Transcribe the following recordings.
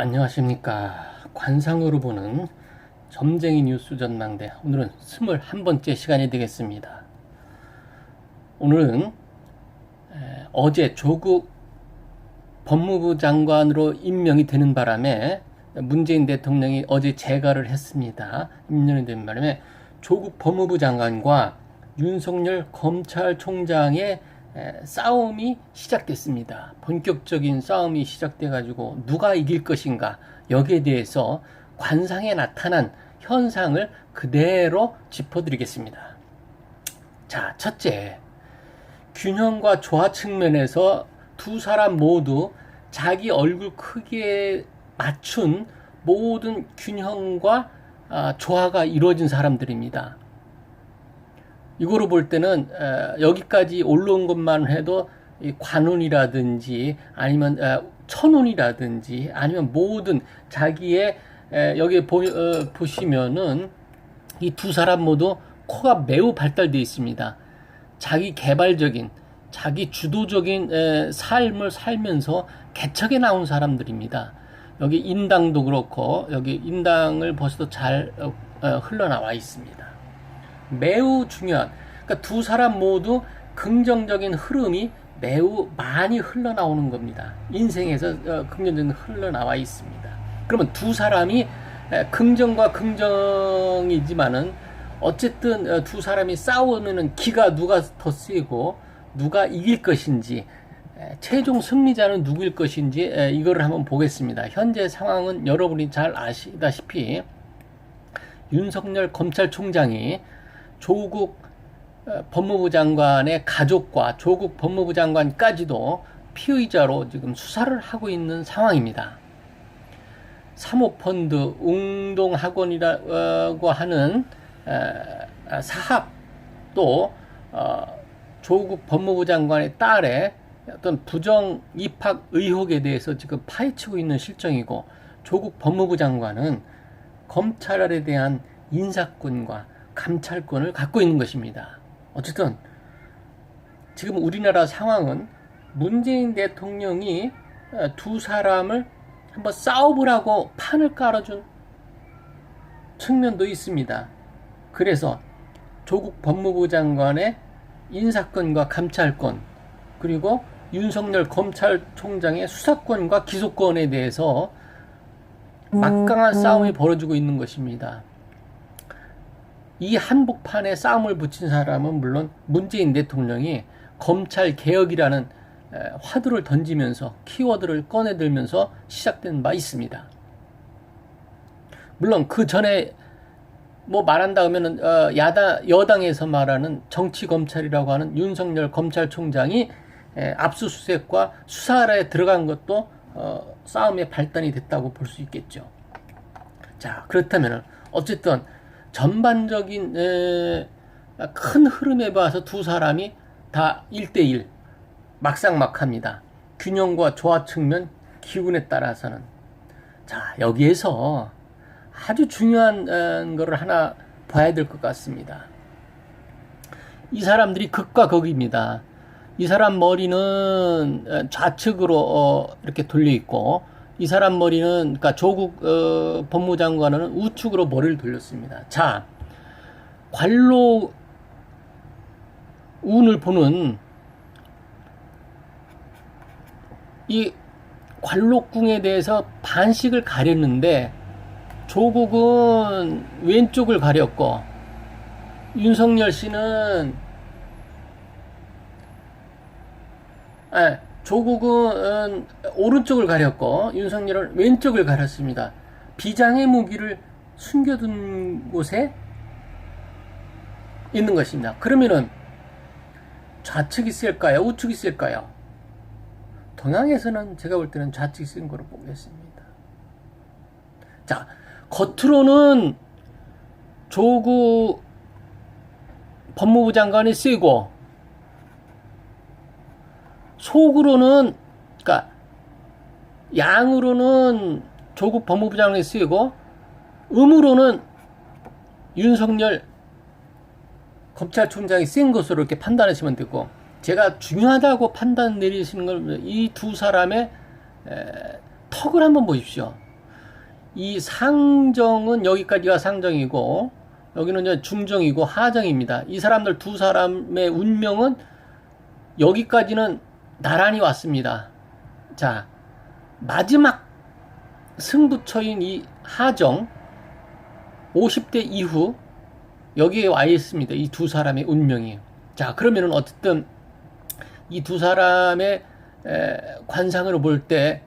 안녕하십니까. 관상으로 보는 점쟁이 뉴스 전망대. 오늘은 21번째 시간이 되겠습니다. 오늘은 에, 어제 조국 법무부 장관으로 임명이 되는 바람에 문재인 대통령이 어제 재가를 했습니다. 임명이 되는 바람에 조국 법무부 장관과 윤석열 검찰총장의 에, 싸움이 시작됐습니다. 본격적인 싸움이 시작돼가지고 누가 이길 것인가 여기에 대해서 관상에 나타난 현상을 그대로 짚어드리겠습니다. 자, 첫째, 균형과 조화 측면에서 두 사람 모두 자기 얼굴 크기에 맞춘 모든 균형과 아, 조화가 이루어진 사람들입니다. 이거로 볼 때는 어, 여기까지 올라온 것만 해도 이 관운이라든지 아니면 어, 천운이라든지 아니면 모든 자기의 에, 여기 보, 어, 보시면은 이 두 사람 모두 코가 매우 발달되어 있습니다. 자기 개발적인 자기 주도적인 에, 삶을 살면서 개척에 나온 사람들입니다. 여기 인당도 그렇고 여기 인당을 벌써 잘 어, 어, 흘러나와 있습니다. 매우 중요한 그러니까 두 사람 모두 긍정적인 흐름이 매우 많이 흘러나오는 겁니다. 인생에서 어, 긍정적인 흘러나와 있습니다. 그러면 두 사람이 에, 긍정과 긍정이지만은 어쨌든 어, 두 사람이 싸우면은 기가 누가 더 세고 누가 이길 것인지 에, 최종 승리자는 누구일 것인지 에, 이거를 한번 보겠습니다. 현재 상황은 여러분이 잘 아시다시피 윤석열 검찰총장이 조국 어, 법무부 장관의 가족과 조국 법무부 장관까지도 피의자로 지금 수사를 하고 있는 상황입니다. 사모펀드 웅동학원이라고 하는 어, 사합도 어, 조국 법무부 장관의 딸의 어떤 부정 입학 의혹에 대해서 지금 파헤치고 있는 실정이고 조국 법무부 장관은 검찰에 대한 인사권과 감찰권을 갖고 있는 것입니다. 어쨌든 지금 우리나라 상황은 문재인 대통령이 어, 두 사람을 한번 싸워보라고 판을 깔아준 측면도 있습니다. 그래서 조국 법무부 장관의 인사권과 감찰권 그리고 윤석열 검찰총장의 수사권과 기소권에 대해서 막강한 싸움이 벌어지고 있는 것입니다. 이 한복판에 싸움을 붙인 사람은 물론 문재인 대통령이 검찰 개혁이라는 화두를 던지면서 키워드를 꺼내들면서 시작된 바 있습니다. 물론 그 전에 뭐 말한다 하면은 어 야당 여당에서 말하는 정치 검찰이라고 하는 윤석열 검찰총장이 압수수색과 수사에 들어간 것도 어 싸움의 발단이 됐다고 볼 수 있겠죠. 자 그렇다면 어쨌든 전반적인 에, 큰 흐름에 봐서 두 사람이 다 1대1 막상막합니다. 균형과 조화 측면 기운에 따라서는 자 여기에서 아주 중요한 어, 거를 하나 봐야 될 것 같습니다. 이 사람들이 극과 극입니다. 이 사람 머리는 어, 좌측으로 어, 이렇게 돌려 있고 이 사람 머리는 그러니까 조국 어, 법무장관은 우측으로 머리를 돌렸습니다. 자, 관로 운을 보는 이 관록궁에 대해서 반씩을 가렸는데 조국은 왼쪽을 가렸고 윤석열 씨는 아, 조국은 오른쪽을 가렸고 윤석열은 왼쪽을 가렸습니다. 비장의 무기를 숨겨둔 곳에 있는 것입니다. 그러면은 좌측이 쓸까요? 우측이 쓸까요? 동양에서는 제가 볼 때는 좌측이 쓴 거로 보겠습니다. 자, 겉으로는 조국 법무부 장관이 쓰고 속으로는 그러니까 양으로는 조국 법무부 장관이 쓰이고 음으로는 윤석열 검찰총장이 쓴 것으로 이렇게 판단하시면 되고 제가 중요하다고 판단 내리시는 걸 이 두 사람의 에, 턱을 한번 보십시오. 이 상정은 여기까지가 상정이고 여기는 이제 중정이고 하정입니다. 이 사람들 두 사람의 운명은 여기까지는 나란히 왔습니다. 자, 마지막 승부처인 이 하정 50대 이후 여기에 와 있습니다. 이 두 사람의 운명이. 자, 그러면은 어쨌든 이 두 사람의 에, 관상으로 볼 때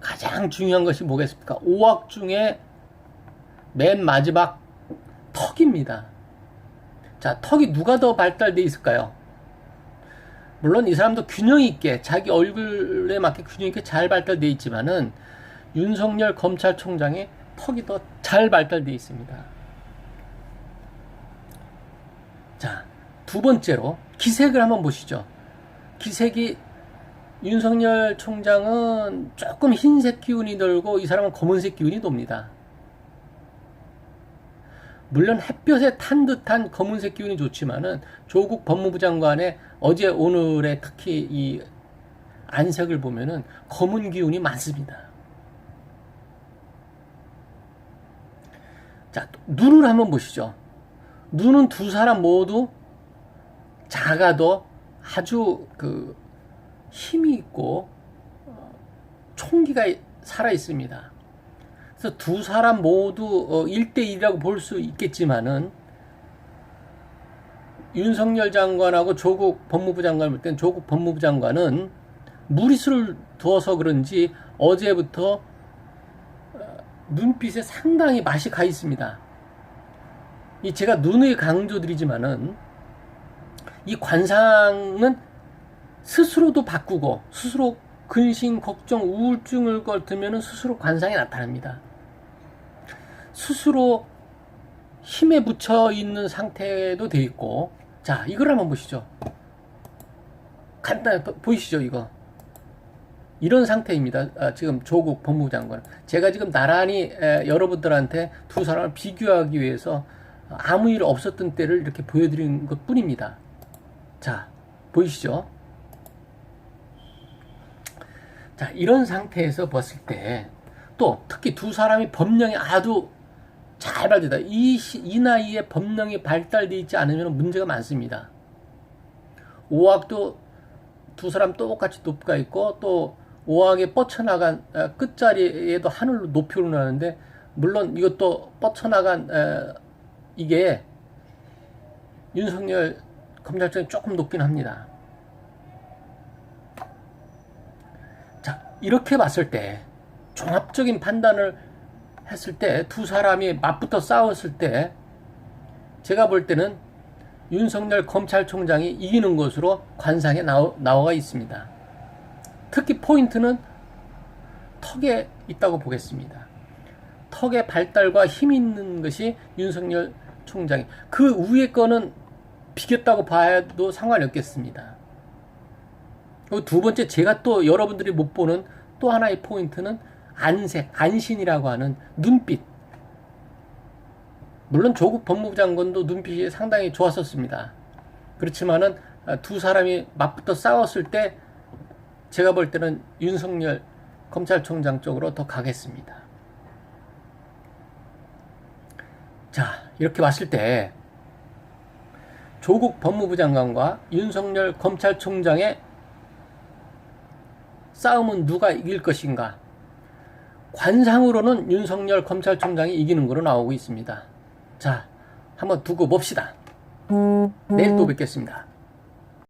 가장 중요한 것이 뭐겠습니까? 오악 중에 맨 마지막 턱입니다. 자, 턱이 누가 더 발달돼 있을까요? 물론 이 사람도 균형 있게 자기 얼굴에 맞게 균형 있게 잘 발달돼 있지만은 윤석열 검찰총장의 턱이 더 잘 발달돼 있습니다. 자, 두 번째로 기색을 한번 보시죠. 기색이 윤석열 총장은 조금 흰색 기운이 돌고 이 사람은 검은색 기운이 돕니다. 물론 햇볕에 탄 듯한 검은색 기운이 좋지만은 조국 법무부 장관의 어제 오늘의 특히 이 안색을 보면은 검은 기운이 많습니다. 자, 눈을 한번 보시죠. 눈은 두 사람 모두 작아도 아주 그 힘이 있고 어, 총기가 살아 있습니다. 그래서 두 사람 모두 어, 1대1이라고 볼 수 있겠지만은 윤석열 장관하고 조국 법무부 장관을 볼땐 조국 법무부 장관은 무리수를 두어서 그런지 어제부터 어, 눈빛에 상당히 맛이 가 있습니다. 이 제가 눈의 강조드리지만은 이 관상은 스스로도 바꾸고 스스로 근심, 걱정, 우울증을 걸으면 스스로 관상이 나타납니다. 스스로 힘에 붙여 있는 상태도 돼 있고 자 이걸 한번 보시죠. 간단히 보- 보이시죠 이거 이런 상태입니다. 아, 지금 조국 법무부 장관 제가 지금 나란히 에, 여러분들한테 두 사람을 비교하기 위해서 아무 일 없었던 때를 이렇게 보여드린 것 뿐입니다. 자 보이시죠? 자, 이런 상태에서 봤을 때, 또, 특히 두 사람이 법령이 아주 잘 발달다. 이, 시- 이 나이에 법령이 발달되어 있지 않으면 문제가 많습니다. 오학도 두 사람 똑같이 높이가 있고, 또, 오학에 뻗쳐나간 어, 끝자리에도 하늘로 높이 오르는데, 물론 이것도 뻗쳐나간, 어, 이게 윤석열 검찰청이 조금 높긴 합니다. 자, 이렇게 봤을 때 종합적인 판단을 했을 때 두 사람이 맞붙어 싸웠을 때 제가 볼 때는 윤석열 검찰총장이 이기는 것으로 관상에 나오, 나와 있습니다. 특히 포인트는 턱에 있다고 보겠습니다. 턱의 발달과 힘 있는 것이 윤석열 총장이 그 위에 거는 비겼다고 봐도 상관이 없겠습니다. 두 번째 제가 또 여러분들이 못 보는 또 하나의 포인트는 안색, 안신이라고 하는 눈빛. 물론 조국 법무부 장관도 눈빛이 상당히 좋았었습니다. 그렇지만은 아, 두 사람이 맞붙어 싸웠을 때 제가 볼 때는 윤석열 검찰총장 쪽으로 더 가겠습니다. 자, 이렇게 봤을 때 조국 법무부 장관과 윤석열 검찰총장의 싸움은 누가 이길 것인가? 관상으로는 윤석열 검찰총장이 이기는 거로 나오고 있습니다. 자, 한번 두고 봅시다. 내일 또 뵙겠습니다.